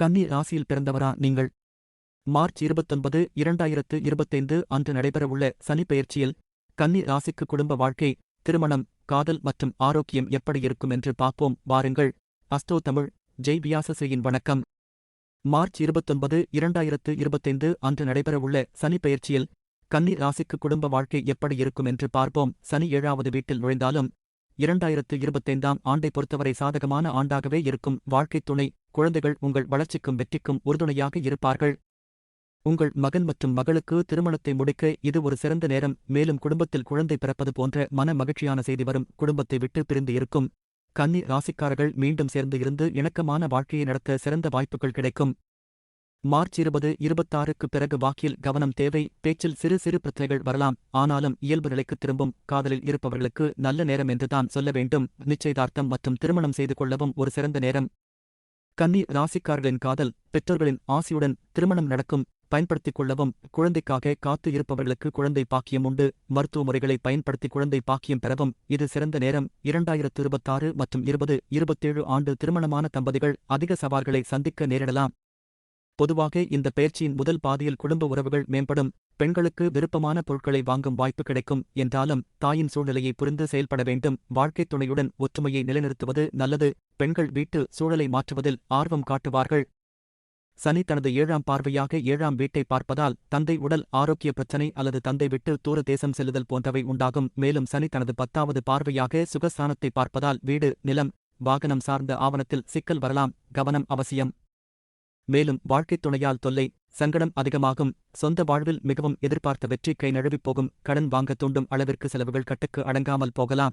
கன்னி ராசியில் பிறந்தவரா நீங்கள்? மார்ச் இருபத்தொன்பது இரண்டாயிரத்து இருபத்தைந்து அன்று நடைபெறவுள்ள சனி பெயர்ச்சியில் கன்னி ராசிக்கு குடும்ப வாழ்க்கை திருமணம் காதல் மற்றும் ஆரோக்கியம் எப்படி இருக்கும் என்று பார்ப்போம். வாருங்கள். அஸ்டோ தமிழ். ஜெய் வியாசஸ்ரீயின் வணக்கம். மார்ச் இருபத்தொன்பது இரண்டாயிரத்து இருபத்தைந்து அன்று நடைபெறவுள்ள சனி பெயர்ச்சியில் கன்னி ராசிக்கு குடும்ப வாழ்க்கை எப்படி இருக்கும் என்று பார்ப்போம். சனி ஏழாவது வீட்டில் நுழைந்தாலும் இரண்டாயிரத்து இருபத்தைந்தாம் ஆண்டை பொறுத்தவரை சாதகமான ஆண்டாகவே இருக்கும். வாழ்க்கைத் துணை குழந்தைகள் உங்கள் வளர்ச்சிக்கும் வெற்றிக்கும் உறுதுணையாக இருப்பார்கள். உங்கள் மகன் மற்றும் மகளுக்கு திருமணத்தை முடிக்க இது ஒரு சிறந்த நேரம். மேலும் குடும்பத்தில் குழந்தை பிறப்பது போன்ற மன மகிழ்ச்சியான செய்தி வரும். குடும்பத்தை விட்டு பிரிந்து இருக்கும். கன்னி ராசிக்காரர்கள் மீண்டும் சேர்ந்து இருந்து இணக்கமான வாழ்க்கையை நடத்த சிறந்த வாய்ப்புகள் கிடைக்கும். மார்ச் இருபது இருபத்தாறுக்கு பிறகு வாக்கில் கவனம் தேவை பேச்சில் சிறு சிறு பிரச்சனைகள் வரலாம் ஆனாலும் இயல்பு நிலைக்கு திரும்பும் காதலில் இருப்பவர்களுக்கு நல்ல நேரம் என்றுதான் சொல்ல வேண்டும். நிச்சயதார்த்தம் மற்றும் திருமணம் செய்து கொள்ளவும் ஒரு சிறந்த நேரம். கன்னி ராசிக்காரர்களின் காதல் பெற்றோர்களின் ஆசியுடன் திருமணம் நடக்கும் பயன்படுத்திக் கொள்ளவும் குழந்தைக்காக காத்து இருப்பவர்களுக்கு குழந்தை பாக்கியம் உண்டு. மருத்துவ முறைகளை பயன்படுத்தி குழந்தை பாக்கியம் பெறவும் இது சிறந்த நேரம். இரண்டாயிரத்து இருபத்தாறு மற்றும் இருபது இருபத்தேழு ஆண்டு திருமணமான தம்பதிகள் அதிக சவால்களை சந்திக்க நேரிடலாம். பொதுவாக இந்த பயிற்சியின் முதல் பாதியில் குடும்ப உறவுகள் மேம்படும் பெண்களுக்கு விருப்பமான பொருட்களை வாங்கும் வாய்ப்பு கிடைக்கும் என்றாலும் தாயின் சூழ்நிலையை புரிந்து செயல்பட வேண்டும். வாழ்க்கைத் துணையுடன் ஒற்றுமையை நிலைநிறுத்துவது நல்லது. பெண்கள் வீட்டு சூழலை மாற்றுவதில் ஆர்வம் காட்டுவார்கள். சனி தனது ஏழாம் பார்வையாக ஏழாம் வீட்டை பார்ப்பதால் தந்தை உடல் ஆரோக்கிய பிரச்சனை அல்லது தந்தை விட்டு தூர தேசம் செல்லுதல் போன்றவை உண்டாகும். மேலும் சனி தனது பத்தாவது பார்வையாக சுகஸ்தானத்தை பார்ப்பதால் வீடு நிலம் வாகனம் சார்ந்த ஆவணத்தில் சிக்கல் வரலாம். கவனம் அவசியம். மேலும் வாழ்க்கைத் துணையால் தொல்லை சங்கடம் அதிகமாகும். சொந்த வாழ்வில் மிகவும் எதிர்பார்த்த வெற்றி கை நழுவிப் போகும். கடன் வாங்க தூண்டும் அளவிற்கு செலவுகள் கட்டுக்கு அடங்காமல் போகலாம்.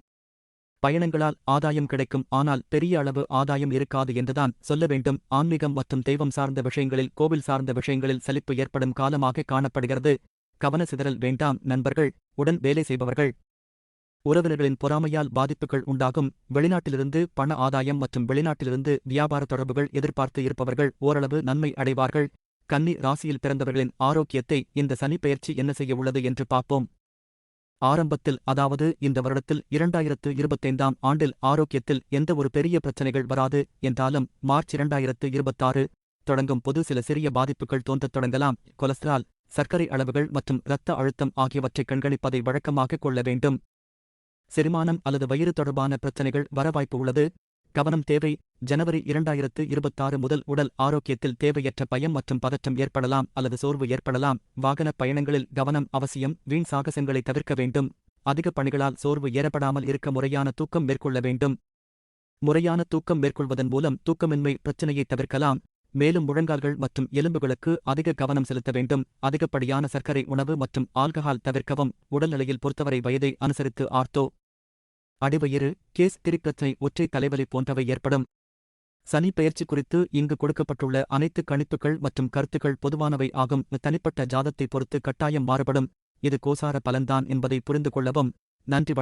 பயணங்களால் ஆதாயம் கிடைக்கும். ஆனால் பெரிய அளவு ஆதாயம் இருக்காது என்றுதான் சொல்ல வேண்டும். ஆன்மீகம் மற்றும் தெய்வம் சார்ந்த விஷயங்களில் கோவில் சார்ந்த விஷயங்களில் சலிப்பு ஏற்படும் காலமாக காணப்படுகிறது. கவன சிதறல் வேண்டாம் நண்பர்கள். உடன் வேலை செய்பவர்கள். உறவினர்களின் பொறாமையால் பாதிப்புகள் உண்டாகும். வெளிநாட்டிலிருந்து பண ஆதாயம் மற்றும் வெளிநாட்டிலிருந்து வியாபார தொடர்புகள் எதிர்பார்த்து இருப்பவர்கள் ஓரளவு நன்மை அடைவார்கள். கன்னி ராசியில் பிறந்தவர்களின் ஆரோக்கியத்தை இந்த சனிப்பெயர்ச்சி என்ன செய்ய உள்ளது என்று பார்ப்போம். ஆரம்பத்தில் அதாவது இந்த வருடத்தில் இரண்டாயிரத்து இருபத்தைந்தாம் ஆண்டில் ஆரோக்கியத்தில் எந்த ஒரு பெரிய பிரச்சனைகள் வராது என்றாலும் மார்ச் இரண்டாயிரத்து இருபத்தாறு தொடங்கும் பொது சில சிறிய பாதிப்புகள் தோன்றத் தொடங்கலாம். கொலஸ்ட்ரால் சர்க்கரை அளவுகள் மற்றும் இரத்த அழுத்தம் ஆகியவற்றை கண்காணிப்பதை வழக்கமாக கொள்ள வேண்டும். செரிமானம் அல்லது வயிறு தொடர்பான பிரச்சனைகள் வர வாய்ப்பு உள்ளது. கவனம் தேவை. ஜனவரி இரண்டாயிரத்து இருபத்தாறு முதல் உடல் ஆரோக்கியத்தில் தேவையற்ற பயம் மற்றும் பதற்றம் ஏற்படலாம் அல்லது சோர்வு ஏற்படலாம். வாகன பயணங்களில் கவனம் அவசியம். வீண் சாகசங்களை தவிர்க்க வேண்டும். அதிக பணிகளால் சோர்வு ஏற்படாமல் இருக்க முறையான தூக்கம் மேற்கொள்ள வேண்டும். முறையான தூக்கம் மேற்கொள்வதன் மூலம் தூக்கமின்மை பிரச்சினையை தவிர்க்கலாம். மேலும் முழங்கால்கள் மற்றும் எலும்புகளுக்கு அதிக கவனம் செலுத்த வேண்டும். அதிகப்படியான சர்க்கரை உணவு மற்றும் ஆல்கஹால் தவிர்க்கவும். உடல்நிலையில் பொறுத்தவரை வயதை அனுசரித்து ஆர்த்தோ அடிவயிறு கேஸ் திரிப்பிரச்சனை ஒற்றை தலைவலி போன்றவை ஏற்படும். சனி பெயர்ச்சி குறித்து இங்கு கொடுக்கப்பட்டுள்ள அனைத்து கணிப்புகள் மற்றும் கருத்துக்கள் பொதுவானவை ஆகும். தனிப்பட்ட ஜாதத்தை பொறுத்து கட்டாயம் மாறுபடும். இது கோசார பலன்தான் என்பதை புரிந்து கொள்ளவும். நன்றி